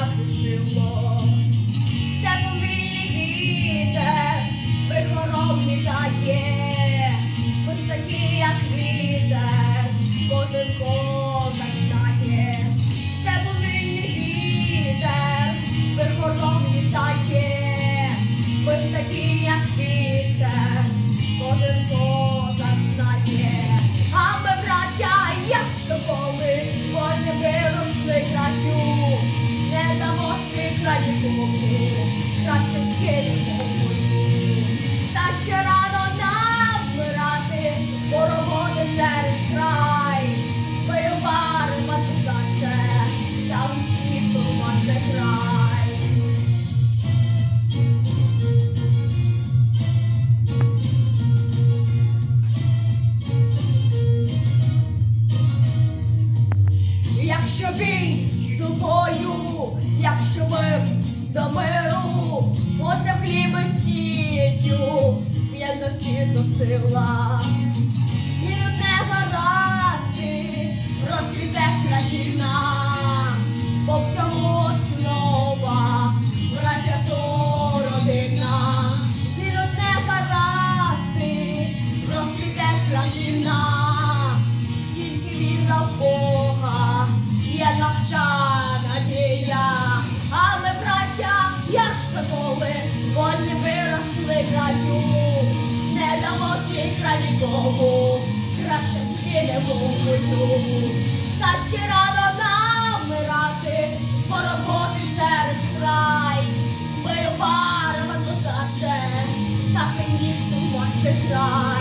затишило, степовий вітер, вихором літає, постаті, як вітер, кожен козак стає, степовий вітер, вихором літає, постаті, як вітер, кожен козак стає. Якщо бій з тобою, якщо ми до миру, Ося хліб і сіллю, єдності до сила. домашней хранитому, краще змінимо війну. Щасті рано нам мирати, пороботи через край. Ми обаримо до заче, та фіністу мати край.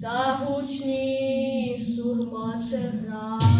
Та гучні сурмаче гра.